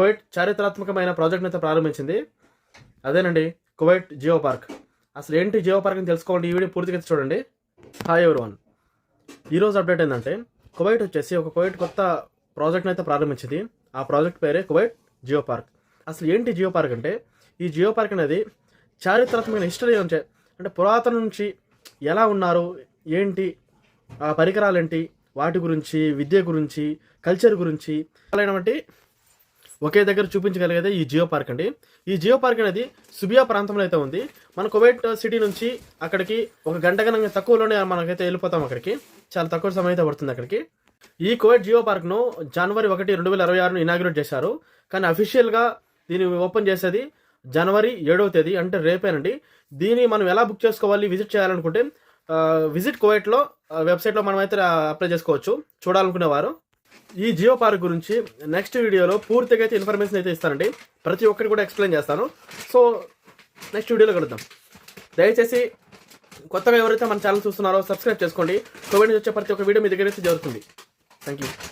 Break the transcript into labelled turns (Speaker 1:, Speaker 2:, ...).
Speaker 1: Kuwait చారిత్రాత్మకమైన ప్రాజెక్ట్ని అయితే ప్రారంభించింది. అదేనండి కువైట్ జియో పార్క్. అసలు ఏంటి జియో పార్క్ అని తెలుసుకోండి ఈ వీడియో పూర్తిగా చూడండి. హాయ్ ఎవరివన్ ఈరోజు అప్డేట్ ఏంటంటే కువైట్ వచ్చేసి ఒక కువైట్ కొత్త ప్రాజెక్ట్ని అయితే ప్రారంభించింది. ఆ ప్రాజెక్ట్ పేరే కువైట్ జియో పార్క్. అసలు ఏంటి జియో పార్క్ అంటే ఈ జియో పార్క్ అనేది చారిత్రాత్మకమైన హిస్టరీ నుంచి అంటే పురాతన నుంచి ఎలా ఉన్నారు ఏంటి ఆ పరికరాలు ఏంటి వాటి గురించి విద్య గురించి కల్చర్ గురించి అలాంటి ఒకే దగ్గర చూపించగలిగేదే ఈ జియో పార్క్ అండి. ఈ జియో పార్క్ అనేది సుబియా ప్రాంతంలో అయితే ఉంది. మన కువైట్ సిటీ నుంచి అక్కడికి ఒక గంట కన్నా తక్కువలోనే మనకైతే వెళ్ళిపోతాం అక్కడికి. చాలా తక్కువ సమయం అయితే పడుతుంది అక్కడికి. ఈ కువైట్ జియో పార్క్ను జనవరి ఒకటి రెండు వేల ఇరవై ఆరును ఇనాగ్రేట్ చేశారు. కానీ అఫీషియల్గా దీన్ని ఓపెన్ చేసేది జనవరి ఏడవ తేదీ అంటే రేపేనండి. దీన్ని మనం ఎలా బుక్ చేసుకోవాలి విజిట్ చేయాలనుకుంటే విజిట్ కువైట్లో వెబ్సైట్లో మనం అయితే అప్లై చేసుకోవచ్చు. చూడాలనుకునేవారు. ఈ జియో పార్క్ గురించి నెక్స్ట్ వీడియోలో పూర్తిగా అయితే ఇన్ఫర్మేషన్ అయితే ఇస్తానండి. ప్రతి ఒక్కటి కూడా ఎక్స్ప్లెయిన్ చేస్తాను. సో నెక్స్ట్ వీడియోలో కలుద్దాం. దయచేసి కొత్తగా ఎవరైతే మన ఛానల్ చూస్తున్నారో సబ్స్క్రైబ్ చేసుకోండి. కోవిడ్ వచ్చే ప్రతి ఒక్క వీడియో మీ దగ్గర అయితే జరుగుతుంది. Thank you